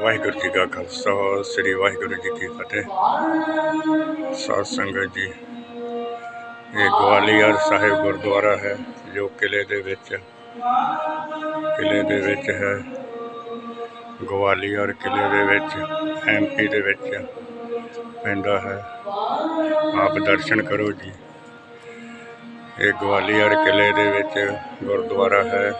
ਵਾਹਿਗੁਰੂ ਜੀ ਕਾ ਖਾਲਸਾ, ਸ੍ਰੀ ਵਾਹਿਗੁਰੂ ਜੀ ਕੀ ਫਤਿਹ। ਸਾਧ ਸੰਗਤ ਜੀ, ਇਹ ਗਵਾਲੀਅਰ ਸਾਹਿਬ ਗੁਰਦੁਆਰਾ ਹੈ, ਜੋ ਕਿਲੇ ਦੇ ਵਿੱਚ ਕਿਲੇ ਦੇ ਵਿੱਚ ਹੈ। ਗਵਾਲੀਅਰ ਕਿਲੇ ਦੇ ਵਿੱਚ ਐਮਪੀ ਦੇ ਵਿੱਚ ਪੈਂਦਾ ਹੈ। ਆਪ ਦਰਸ਼ਨ ਕਰੋ ਜੀ। ਇਹ ਗਵਾਲੀਅਰ ਕਿਲੇ ਦੇ ਵਿੱਚ ਗੁਰਦੁਆਰਾ ਹੈ,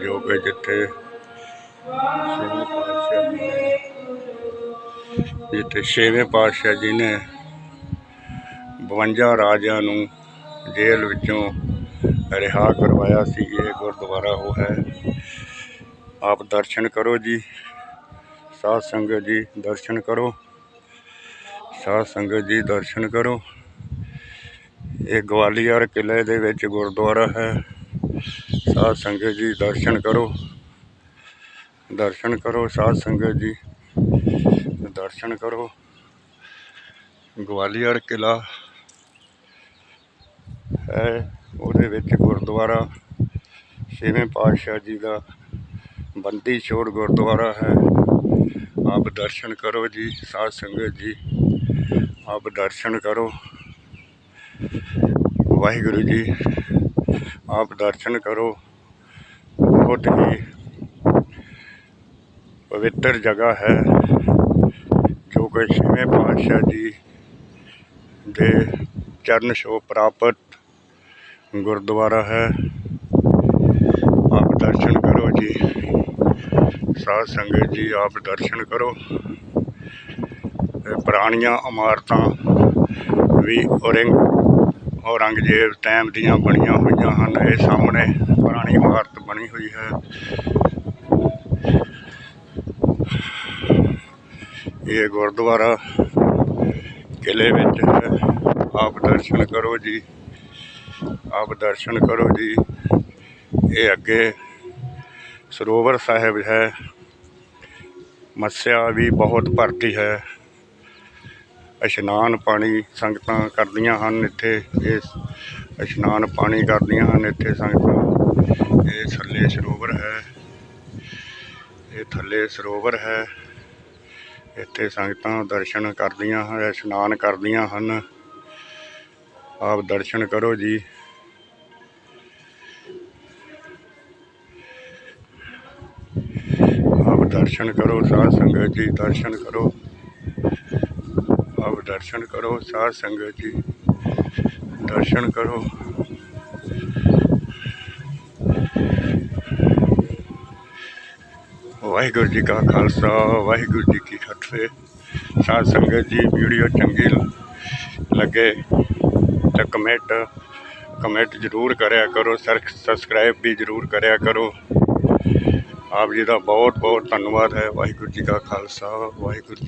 ਜੋ ਕਿ ਜਿੱਥੇ ਛੇਵੇਂ ਪਾਤਸ਼ਾਹ ਜੀ ਨੇ, ਜਿੱਥੇ ਛੇਵੇਂ ਪਾਤਸ਼ਾਹ ਜੀ ਨੇ 52 ਰਾਜਿਆਂ ਨੂੰ ਜੇਲ੍ਹ ਵਿੱਚੋਂ ਰਿਹਾ ਕਰਵਾਇਆ ਸੀ, ਇਹ ਗੁਰਦੁਆਰਾ ਉਹ ਹੈ। ਆਪ ਦਰਸ਼ਨ ਕਰੋ ਜੀ, ਸਾਧ ਸੰਗਤ ਜੀ, ਦਰਸ਼ਨ ਕਰੋ। ਸਾਧ ਸੰਗਤ ਜੀ ਦਰਸ਼ਨ ਕਰੋ। ਇਹ ਗਵਾਲੀਅਰ ਕਿਲੇ ਦੇ ਵਿੱਚ ਗੁਰਦੁਆਰਾ ਹੈ। ਸਾਧ ਸੰਗਤ ਜੀ ਦਰਸ਼ਨ ਕਰੋ। ਦਰਸ਼ਨ ਕਰੋ ਸਾਧ ਸੰਗਤ ਜੀ। ਦਰਸ਼ਨ ਕਰੋ। ਗਵਾਲੀਅਰ ਕਿਲਾ ਹੈ। ਉਹਦੇ ਵਿੱਚ ਗੁਰਦੁਆਰਾ ਛੇਵੇਂ ਪਾਤਸ਼ਾਹ ਜੀ ਦਾ ਬੰਦੀ ਛੋੜ ਗੁਰਦੁਆਰਾ ਹੈ। ਆਪ ਦਰਸ਼ਨ ਕਰੋ ਜੀ, ਸਾਧ ਸੰਗਤ ਜੀ। ਆਪ ਦਰਸ਼ਨ ਕਰੋ। ਵਾਹਿਗੁਰੂ ਜੀ, ਆਪ ਦਰਸ਼ਨ ਕਰੋ। ਬਹੁਤ ਹੀ ਪਵਿੱਤਰ ਜਗ੍ਹਾ ਹੈ, ਜੋ ਕਿ ਛੇਵੇਂ ਪਾਤਸ਼ਾਹ ਜੀ ਦੇ ਚਰਨ ਛੋਹ ਪ੍ਰਾਪਤ ਗੁਰਦੁਆਰਾ ਹੈ। ਆਪ ਦਰਸ਼ਨ ਕਰੋ ਜੀ। ਸਾਧ ਸੰਗਤ ਜੀ, ਆਪ ਦਰਸ਼ਨ ਕਰੋ। ਪੁਰਾਣੀਆਂ ਇਮਾਰਤਾਂ ਵੀ ਔਰੰਗ ਔਰੰਗਜ਼ੇਬ ਟਾਈਮ ਦੀਆਂ ਬਣੀਆਂ ਹੋਈਆਂ ਹਨ। ਇਹ ਸਾਹਮਣੇ ਪੁਰਾਣੀ ਇਮਾਰਤ ਬਣੀ ਹੋਈ ਹੈ। ਇਹ ਗੁਰਦੁਆਰਾ ਕਿਲੇ ਵਿੱਚ ਹੈ। ਆਪ ਦਰਸ਼ਨ ਕਰੋ ਜੀ। ਆਪ ਦਰਸ਼ਨ ਕਰੋ ਜੀ। ਇਹ ਅੱਗੇ ਸਰੋਵਰ ਸਾਹਿਬ ਹੈ। ਮੱਸਿਆ ਵੀ ਬਹੁਤ ਭਰਤੀ ਹੈ। ਇਸ਼ਨਾਨ ਪਾਣੀ ਸੰਗਤਾਂ ਕਰਦੀਆਂ ਹਨ ਇੱਥੇ ਇਹ ਇਸ਼ਨਾਨ ਪਾਣੀ ਕਰਦੀਆਂ ਹਨ ਇੱਥੇ ਸੰਗਤਾਂ। ਇਹ ਥੱਲੇ ਸਰੋਵਰ ਹੈ। ਇਹ ਥੱਲੇ ਸਰੋਵਰ ਹੈ। ਇੱਥੇ ਸੰਗਤਾਂ ਦਰਸ਼ਨ ਕਰਦੀਆਂ ਹਨ, ਇਸ਼ਨਾਨ ਕਰਦੀਆਂ ਹਨ। ਆਪ ਦਰਸ਼ਨ ਕਰੋ ਜੀ। ਆਪ ਦਰਸ਼ਨ ਕਰੋ, ਸਾਧ ਸੰਗਤ ਜੀ, ਦਰਸ਼ਨ ਕਰੋ। ਆਪ ਦਰਸ਼ਨ ਕਰੋ, ਸਾਧ ਸੰਗਤ ਜੀ। ਦਰਸ਼ਨ ਕਰੋ। ਵਾਹਿਗੁਰੂ ਜੀ ਕਾ ਖਾਲਸਾ, ਵਾਹਿਗੁਰੂ ਜੀ ਕੀ ਫਤਿਹ। ਸਾਧ ਸੰਗਤ ਜੀ, ਵੀਡੀਓ ਚੰਗੀ ਲੱਗੇ ਤਾਂ ਕਮੈਂਟ ਕਮੈਂਟ ਜ਼ਰੂਰ ਕਰਿਆ ਕਰੋ, ਸਰ, ਸਬਸਕ੍ਰਾਈਬ ਵੀ ਜ਼ਰੂਰ ਕਰਿਆ ਕਰੋ। ਆਪ ਜੀ ਦਾ ਬਹੁਤ ਬਹੁਤ ਧੰਨਵਾਦ ਹੈ। ਵਾਹਿਗੁਰੂ ਜੀ ਕਾ ਖਾਲਸਾ, ਵਾਹਿਗੁਰੂ ਜੀ